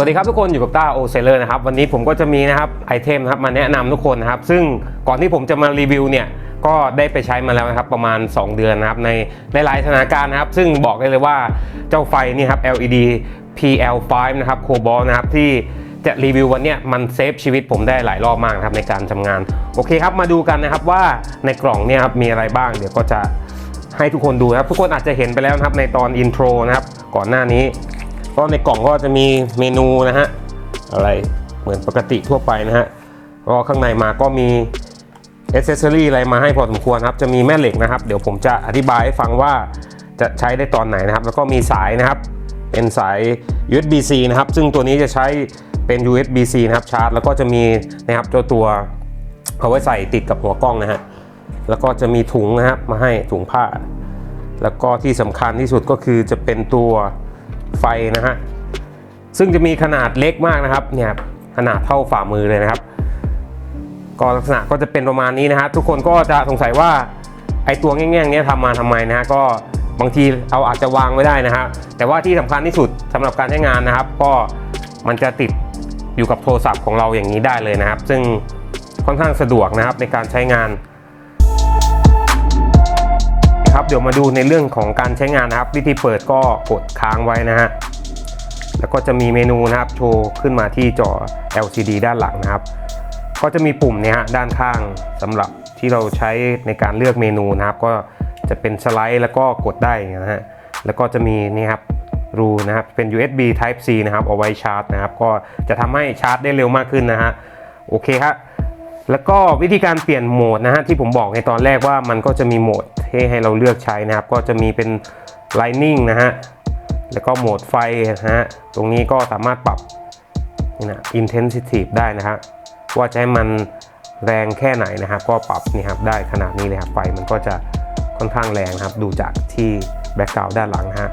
วัสดีครับทุกคนอยู่กับต้าโอเซเลอร์นะครับวันนี้ผมก็จะมีนะครับไอเทมนะครับมาแนะนำทุกคนนะครับซึ่งก่อนที่ผมจะมารีวิวเนี่ยก็ได้ไปใช้มาแล้วนะครับประมาณ 2 เดือนนะครับในหลายๆสถานการณ์นะครับซึ่งบอกได้เลยว่าเจ้าไฟนี่ครับ LED PL5 นะครับโคบอลนะครับที่จะรีวิววันนี้มันเซฟชีวิตผมได้หลายรอบมากนะครับในการทำงาน โอเคครับมาดูกันนะครับว่าในกล่องเนี่ยครับมีอะไรบ้าง เดี๋ยวก็จะให้ทุกคนดูครับ ทุกคนอาจจะเห็นไปแล้วนะครับในตอนอินโทรนะครับก่อนหน้านี้ ก็ในกล่องก็จะมีเมนูนะฮะอะไรเหมือนปกติทั่วไปนะฮะก็ข้างในมาก็มีอ c เซสซอรี่อะไรมาให้พอสมควรครับ จะมีแม่เหล็กนะครับ เดี๋ยวผมจะอธิบายให้ฟังว่าจะใช้ได้ตอนไหนนะครับ แล้วก็มีสายนะครับ เป็นสาย USB-C นะครับ ซึ่งตัวนี้จะใช้เป็น USB-C นะครับชาร์จ แล้วก็จะมีนะครับเจ้าตัวเอาไว้ใส่ติดกับหัวกล้องนะฮะ แล้วก็จะมีถุงนะครับมาให้ถุงผ้า แล้วก็ที่สำคัญที่สุดก็คือจะเป็นตัว ไฟนะฮะซึ่งจะมีขนาดเล็กมากนะครับเนี่ยขนาดเท่าฝ่ามือเลยนะครับก็ลักษณะก็จะเป็นประมาณนี้นะฮะทุกคนก็จะสงสัยว่าไอตัวแง่งๆเนี้ยทำมาทำไมนะฮะก็บางทีเอาอาจจะวางไว้ได้นะฮะแต่ว่าที่สำคัญที่สุดสำหรับการใช้งานนะครับ ก็มันจะติดอยู่กับโทรศัพท์ของเราอย่างนี้ได้เลยนะครับ ซึ่งค่อนข้างสะดวกนะครับในการใช้งาน เดี๋ยวมาดูในเรื่องของการใช้งานนะครับ วิธีเปิดก็กดค้างไว้นะฮะแล้วก็จะมีเมนูนะครับโชว์ขึ้นมาที่จอ LCD ด้านหลังนะครับ ก็จะมีปุ่มเนี่ยฮะด้านข้างสำหรับที่เราใช้ในการเลือกเมนูนะครับ ก็จะเป็นสไลด์แล้วก็กดได้นะฮะแล้วก็จะมีนี่ครับรูนะครับเป็น USB Type C นะครับเอาไว้ชาร์จนะครับ ก็จะทำให้ชาร์จได้เร็วมากขึ้นนะฮะโอเคครับ แล้วก็วิธีการเปลี่ยนโหมดนะฮะที่ผมบอกในตอนแรกว่ามันก็จะมีโหมดที่ให้เราเลือกใช้นะครับ ก็จะมีเป็น Lightning นะฮะแล้วก็โหมดไฟนะฮะตรงนี้ก็สามารถปรับนี่นะ Intensive ได้นะฮะว่าจะให้มันแรงแค่ไหนนะครับก็ปรับนี่ครับได้ขนาดนี้เลยครับไฟมันก็จะค่อนข้างแรงนะครับ ดูจากที่แบ็กกราวด์ด้านหลังนะฮะ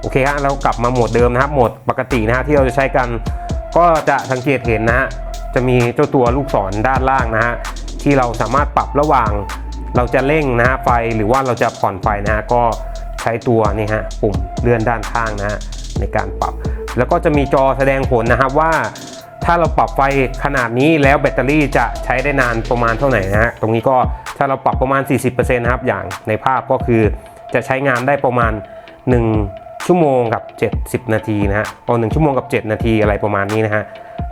โอเคฮะเรากลับมาโหมดเดิมนะครับโหมดปกตินะฮะที่เราจะใช้กันก็จะสังเกตเห็นนะฮะ จะมีเจ้าตัวลูกศรด้านล่างนะฮะที่เราสามารถปรับระหว่าง เราจะเร่งนะฮะไฟหรือว่าเราจะผ่อนไฟนะฮะก็ใช้ตัวนี่ฮะปุ่มเลื่อนด้านข้างนะฮะในการปรับ แล้วก็จะมีจอแสดงผลนะครับว่า ถ้าเราปรับไฟขนาดนี้แล้วแบตเตอรี่จะใช้ได้นานประมาณเท่าไหร่นะฮะตรงนี้ก็ถ้าเราปรับประมาณ 40%นะครับอย่างในภาพก็คือจะใช้งานได้ประมาณ 1 ชั่วโมงกับ 70 นาทีนะฮะพอ1ชั่วโมงกับ 7 นาทีอะไรประมาณนี้นะฮะ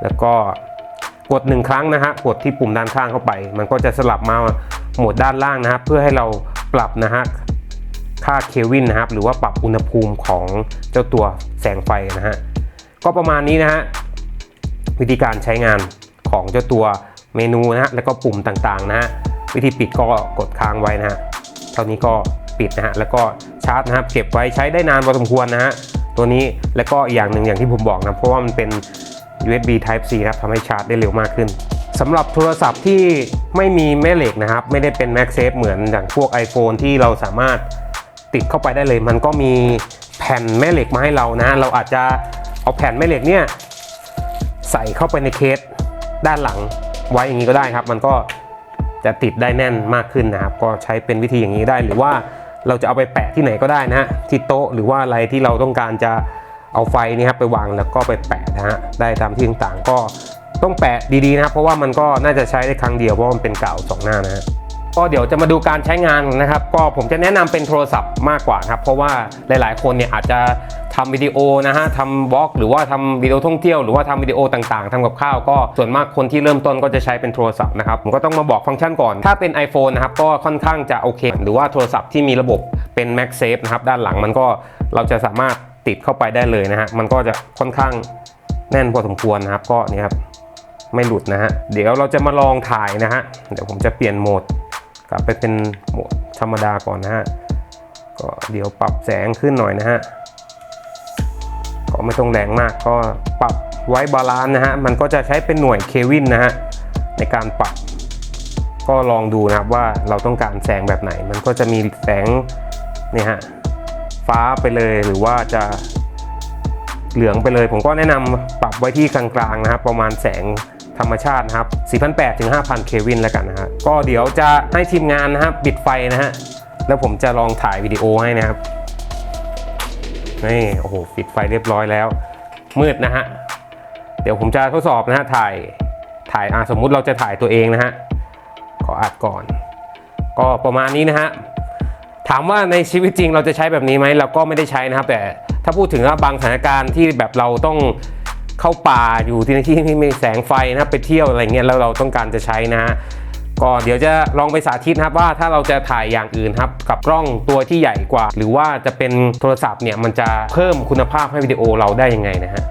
แล้วก็ กดหนึ่งครั้งนะฮะกดที่ปุ่มด้านข้างเข้าไป มันก็จะสลับมาโหมดด้านล่างนะครับ เพื่อให้เราปรับนะฮะค่าเคลวินนะครับ หรือว่าปรับอุณหภูมิของเจ้าตัวแสงไฟนะฮะก็ประมาณนี้นะฮะวิธีการใช้งานของเจ้าตัวเมนูนะฮะแล้วก็ปุ่มต่างๆนะฮะวิธีปิดก็กดค้างไว้นะฮะเท่านี้ก็ปิดนะฮะแล้วก็ชาร์จนะครับเก็บไว้ใช้ได้นานพอสมควรนะฮะตัวนี้แล้วก็อย่างหนึ่งอย่างที่ผมบอกนะเพราะว่ามันเป็น USB Type C ครับทำให้ชาร์จได้เร็วมากขึ้นสำหรับโทรศัพท์ที่ไม่มีแม่เหล็กนะครับ ไม่ได้เป็น MagSafe เหมือนอย่างพวก iPhone ที่เราสามารถติดเข้าไปได้เลย มันก็มีแผ่นแม่เหล็กมาให้เรานะ เราอาจจะเอาแผ่นแม่เหล็กเนี่ยใส่เข้าไปในเคสด้านหลังไว้อย่างนี้ก็ได้ครับ มันก็จะติดได้แน่นมากขึ้นนะครับ ก็ใช้เป็นวิธีอย่างนี้ได้ หรือว่าเราจะเอาไปแปะที่ไหนก็ได้นะฮะที่โต๊ะหรือว่าอะไรที่เราต้องการจะ เอาไฟนี่ครับไปวางแล้วก็ไปแปะนะฮะได้ตามที่ต่างๆก็ต้องแปะดีๆนะครับเพราะว่ามันก็น่าจะใช้ได้ครั้งเดียวเพราะมันเป็นเก่าสองหน้านะฮะก็เดี๋ยวจะมาดูการใช้งานนะครับ ก็ผมจะแนะนำเป็นโทรศัพท์มากกว่าครับ เพราะว่าหลายๆ คนเนี่ยอาจจะทำวิดีโอนะฮะทำบล็อก หรือว่าทำวิดีโอท่องเที่ยวหรือว่าทำวิดีโอต่างๆทำกับข้าวก็ส่วนมากคนที่เริ่มต้นก็จะใช้เป็นโทรศัพท์นะครับผมก็ต้องมาบอกฟังก์ชันก่อน ถ้าเป็น iPhone นะครับก็ค่อนข้างจะโอเค หรือว่าโทรศัพท์ที่มีระบบเป็น MagSafe นะครับด้านหลังมันก็เราจะสามารถ ติดเข้าไปได้เลยนะฮะมันก็จะค่อนข้างแน่นพอสมควรนะครับก็นี่ครับไม่หลุดนะฮะเดี๋ยวเราจะมาลองถ่ายนะฮะเดี๋ยวผมจะเปลี่ยนโหมดกลับไปเป็นโหมดธรรมดาก่อนนะฮะก็เดี๋ยวปรับแสงขึ้นหน่อยนะฮะก็ไม่ต้องแรงมากก็ปรับไว้บาลานซ์นะฮะมันก็จะใช้เป็นหน่วยเควินนะฮะในการปรับก็ลองดูนะครับว่าเราต้องการแสงแบบไหน มันก็จะมีแสงเนี่ยฮะ ฟ้าไปเลย หรือว่าจะเหลืองไปเลย ผมก็แนะนำปรับไว้ที่กลางๆนะครับ ประมาณแสงธรรมชาตินะครับ 4,800 ถึง 5,000 เควินแล้วกันนะฮะก็เดี๋ยวจะให้ทีมงานนะครับปิดไฟนะฮะ แล้วผมจะลองถ่ายวิดีโอให้นะครับ นี่ โอ้โห ปิดไฟเรียบร้อยแล้ว มืดนะฮะ เดี๋ยวผมจะทดสอบนะฮะ ถ่าย ถ่าย อะสมมุติเราจะถ่ายตัวเองนะฮะ ขออัดก่อน ก็ประมาณนี้นะฮะ ถามว่าในชีวิตจริงเราจะใช้แบบนี้ไหมเราก็ไม่ได้ใช้นะครับ แต่ถ้าพูดถึงว่าบางสถานการณ์ที่แบบเราต้องเข้าป่าอยู่ที่ในที่ที่มีแสงไฟนะไปเที่ยวอะไรเงี้ยแล้วเราต้องการจะใช้นะฮะก็เดี๋ยวจะลองไปสาธิตนะครับว่าถ้าเราจะถ่ายอย่างอื่นครับกับกล้องตัวที่ใหญ่กว่า หรือว่าจะเป็นโทรศัพท์เนี่ยมันจะเพิ่มคุณภาพให้วิดีโอเราได้ยังไงนะฮะ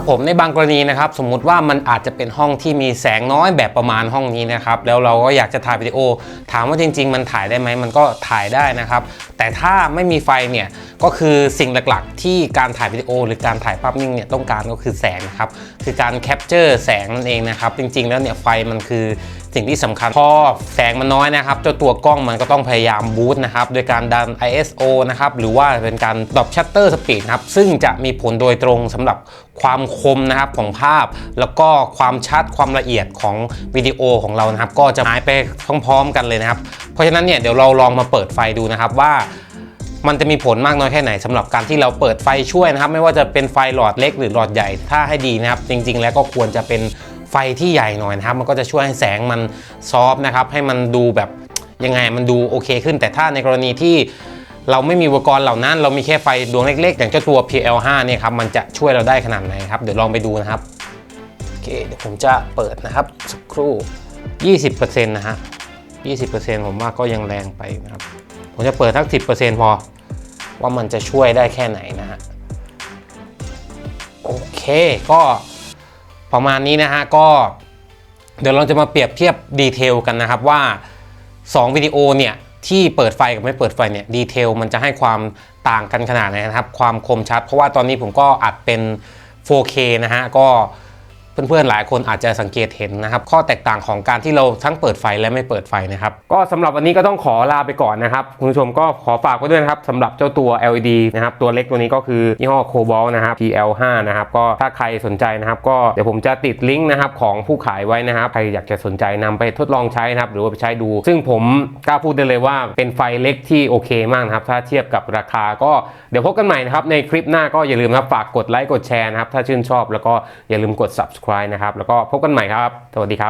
ครับผมในบางกรณีนะครับสมมุติว่ามันอาจจะเป็นห้องที่มีแสงน้อยแบบประมาณห้องนี้นะครับแล้วเราก็อยากจะถ่ายวิดีโอ ถามว่าจริง ๆ มันถ่ายได้ไหมมันก็ถ่ายได้นะครับ แต่ถ้าไม่มีไฟเนี่ยก็คือสิ่งหลักๆ ที่การถ่ายวิดีโอ หรือการถ่ายภาพนิ่งเนี่ยต้องการก็คือแสงนะครับคือการแคปเจอร์แสงนั่นเองนะครับจริง ๆ แล้วเนี่ยไฟมันคือสิ่งที่สำคัญพอแสงมันน้อยนะครับ เจ้าตัวกล้องมันก็ต้องพยายามบูตนะครับโดยการดัน ISO นะครับหรือว่าเป็นการดรอปชัตเตอร์สปีดครับซึ่งจะมีผลโดยตรงสำหรับความคมนะครับของภาพ แล้วก็ความชัดความละเอียดของวิดีโอของเรานะครับ ก็จะหายไปพร้อมๆกันเลยนะครับ เพราะฉะนั้นเนี่ยเดี๋ยวเราลองมาเปิดไฟดูนะครับว่ามันจะมีผลมากน้อยแค่ไหนสำหรับการที่เราเปิดไฟช่วยนะครับ ไม่ว่าจะเป็นไฟหลอดเล็กหรือหลอดใหญ่ถ้าให้ดีนะครับ จริง ๆ แล้วก็ควรจะเป็น ไฟที่ใหญ่หน่อยนะครับ มันก็จะช่วยให้แสงมันซอฟนะครับ ให้มันดูแบบยังไงมันดูโอเคขึ้น แต่ถ้าในกรณีที่เราไม่มีอุปกรณ์เหล่านั้น เรามีแค่ไฟดวงเล็กๆ อย่างเจ้าตัว PL5 เนี่ยครับ มันจะช่วยเราได้ขนาดไหนครับ เดี๋ยวลองไปดูนะครับ โอเค เดี๋ยวผมจะเปิดนะครับ สักครู่ 20%นะฮะ 20%ผมว่าก็ยังแรงไปนะครับ ผมจะเปิดทัก 10%พอ ว่ามันจะช่วยได้แค่ไหนนะฮะ โอเค ก็ ประมาณนี้นะฮะก็เดี๋ยวเราจะมาเปรียบเทียบดีเทลกันนะครับว่า 2 วิดีโอเนี่ยที่เปิดไฟกับไม่เปิดไฟเนี่ยดีเทลมันจะให้ความต่างกันขนาดไหนนะครับ ความคมชัด เพราะว่าตอนนี้ผมก็อัดเป็น 4K นะฮะก็ เพื่อนๆหลายคนอาจจะสังเกตเห็นนะครับข้อแตกต่างของการที่เราทั้งเปิดไฟและไม่เปิดไฟนะครับก็สำหรับวันนี้ก็ต้องขอลาไปก่อนนะครับคุณผู้ชมก็ขอฝากไว้ด้วยนะครับสำหรับเจ้าตัว LED นะครับตัวเล็กตัวนี้ก็คือยี่ห้อ Cobalt นะครับ PL5 นะครับก็ถ้าใครสนใจนะครับก็เดี๋ยวผมจะติดลิงก์นะครับของผู้ขายไว้นะครับใครอยากจะสนใจนำไปทดลองใช้นะครับหรือว่าไปใช้ดู ซึ่งผมกล้าพูดได้เลยว่าเป็นไฟเล็กที่โอเคมากนะครับถ้าเทียบกับราคาก็เดี๋ยวพบกันใหม่นะครับในคลิปหน้าก็อย่าลืมนะครับฝากกดไลค์กดแชร์นะครับถ้าชื่นชอบ แล้วก็อย่าลืมกด subscribe นะครับ แล้วก็พบกันใหม่ครับ สวัสดีครับ